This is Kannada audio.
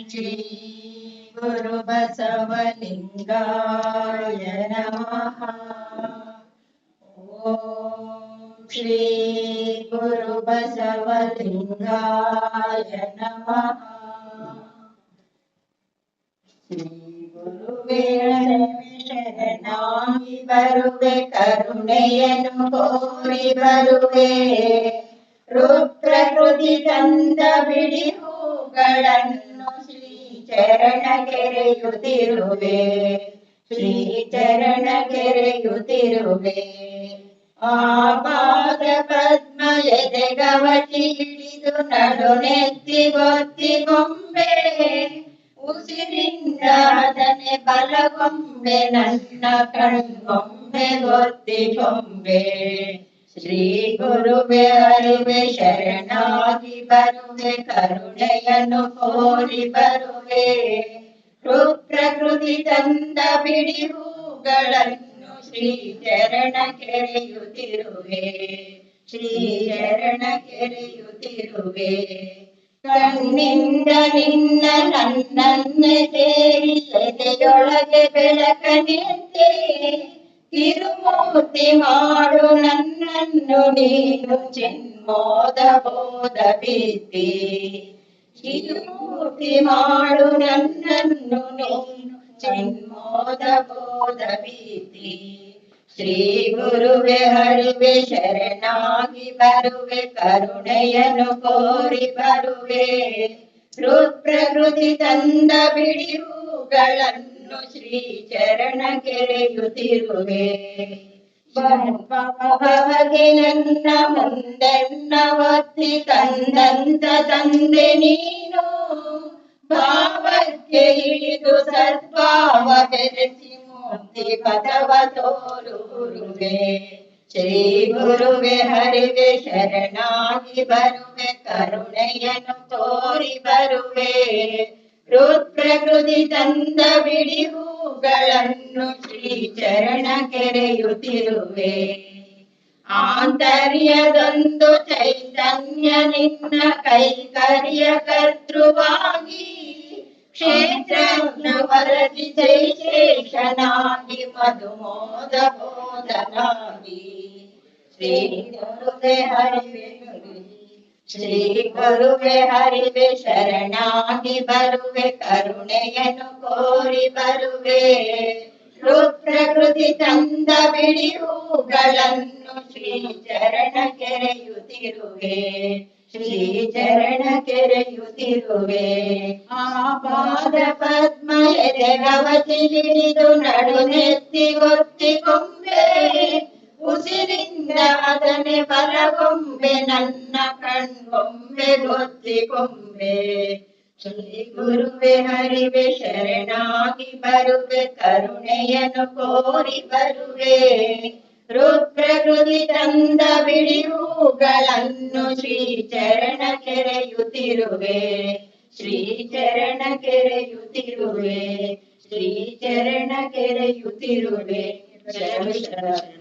ಶ್ರೀ ಗುರು ಬಸವಲಿಂಗಾಯ ನಮಃ ಓಂ ಶ್ರೀ ಗುರು ಬಸವಲಿಂಗಾಯ ನಮಃ ಶ್ರೀ ಗುರುವೇ ಶರಣಾಗಿ ಬರುವೆ ಕರುಣೆಯನ್ನು ಕೋರಿ ಬರುವೆ ರುದ್ರಕೃತಿ ತಂದ ಬಿಡಿ ಹೂಗಳನ್ನು ಶ್ರೀ ಚರಣ ಕೆರೆಯುತ್ತಿರುವೆ ಶ್ರೀ ಚರಣ ಕೆರೆಯುತ್ತಿರುವೆ ಆಪಾದ ಪದ್ಮ ಎದೆಗವಟಿ ಹಿಡಿದು ನಡು ನೆತ್ತಿ ಗೊತ್ತಿ ಗೊಂಬೆ ಉಸಿರಿಂದ ಅದನೆ ಬಲಗೊಂಬೆ ನನ್ನ ಕಣ್ಗೊಂಬೆ ಗೊತ್ತಿ ಗೊಂಬೆ ಶ್ರೀ ಗುರುವೆ ಅರಿವೆ ಶರಣಾಗಿ ಬರುವೆ, ಕರುಣೆಯನ್ನು ಕೋರಿ ಬರುವೆ. ಪ್ರಕೃತಿ ತಂದ ಬಿಡಿ ಹೂಗಳನ್ನು ಶ್ರೀ ಚರಣ ಕೆರೆಯುತ್ತಿರುವೆ. ಶ್ರೀ ಚರಣ ಕೆರೆಯುತ್ತಿರುವೆ. ಕಣ್ಣಿಂದ ನಿನ್ನ ನನ್ನನ್ನೇ ಸೇರಿ ಎದೆಯೊಳಗೆ ಬೆಳಕನೆಂದೆ ತಿರುಮೂರ್ತಿ ಮಾಡು ನನ್ನನ್ನು ನೀನು ಚಿನ್ಮೋದ ಬೋಧ ಬಿದ್ದಿ ತಿರುಮೂರ್ತಿ ಮಾಡು ನನ್ನನ್ನು ನೀನು ಚಿನ್ಮೋದ ಬೋಧ ಬಿದ್ದಿ ಶ್ರೀ ಗುರುವೆ ಹರಿವೆ ಶರಣಾಗಿ ಬರುವೆ, ಕರುಣೆಯನ್ನು ಕೋರಿ ಬರುವೆ. ಪ್ರಕೃತಿ ತಂದ ಬಿಡಿ ಹೂಗಳನ್ನು ಶ್ರೀ ಚರಣ ಕೆರೆಯುತ್ತಿರುವೆ ಬಗೆ ನನ್ನ ಮುಂದೆನ್ನ ಒತ್ತಿ ತಂದಂತ ತಂದೆ ನೀನು ಭಾವಕ್ಕೆ ಇಳಿದು ಸದ್ಭಾವ ಬೆರೆಸಿ ಮುಕ್ತಿ ಪದವ ತೋರು ಗುರುವೆ ಶ್ರೀ ಗುರುವೆ ಹರಿವೆ ಶರಣಾಗಿ ಬರುವೆ ಕರುಣೆಯನ್ನು ತೋರಿ ಬರುವೆ ಪ್ರಕೃತಿ ತಂದ ಬಿಡಿ ಹೂಗಳನ್ನು ಶ್ರೀ ಚರಣ ಕೆರೆಯುತ್ತಿರುವೆ. ಆಂತರ್ಯದೊಂದು ಚೈತನ್ಯ ನಿನ್ನ ಕೈಕರ್ಯ ಕರ್ತೃವಾಗಿ ಕ್ಷೇತ್ರಜ್ಞ ವರದಿ ಜೈಶೇಷನಾಗಿ ಮಧುಮೋದ ಬೋಧನಾಗಿ. ಶ್ರೀ ಗುರುವೆ ಹರಿವೆ ಶ್ರೀ ಗುರುವೆ ಹರಿವೆ, ಶರಣಾಗಿ ಬರುವೆ, ಕರುಣೆಯನ್ನು ಕೋರಿ ಬರುವೆ. ಪ್ರಕೃತಿ ತಂದ ಬಿಡಿ ಹೂಗಳನ್ನು ಶ್ರೀ ಚರಣ ಕೆರೆಯುತ್ತಿರುವೆ. ಶ್ರೀ ಚರಣ ಕೆರೆಯುತ್ತಿರುವೆ. ಆಪಾದ ಪದ್ಮ ಎದೆಗವತಿ ಹಿಡಿದು ನಡು ನೆತ್ತಿ ಗೊತ್ತಿ ಕೊಂಬೆ ಉಸಿರಿಂದ ಅದನೆ ಬಲಗೊಂಬೆ ನನ್ನ ಕಣ್ಗೊಂಬೆ ಗೊತ್ತಿ ಕೊಂಬೆ ಶ್ರೀ ಗುರುವೆ ಹರಿವೆ ಶರಣಾಗಿ ಬರುವೆ ಕರುಣೆಯನ್ನು ಕೋರಿ ಬರುವೆ ಪ್ರಕೃತಿ ತಂದ ಬಿಡಿ ಹೂಗಳನ್ನು ಶ್ರೀ ಚರಣ ಕೆರೆಯುತ್ತಿರುವೆ ಶ್ರೀ ಚರಣ ಕೆರೆಯುತ್ತಿರುವೆ ಶ್ರೀ ಚರಣ ಕೆರೆಯುತ್ತಿರುವೆ ಶರಣ ಶರಣ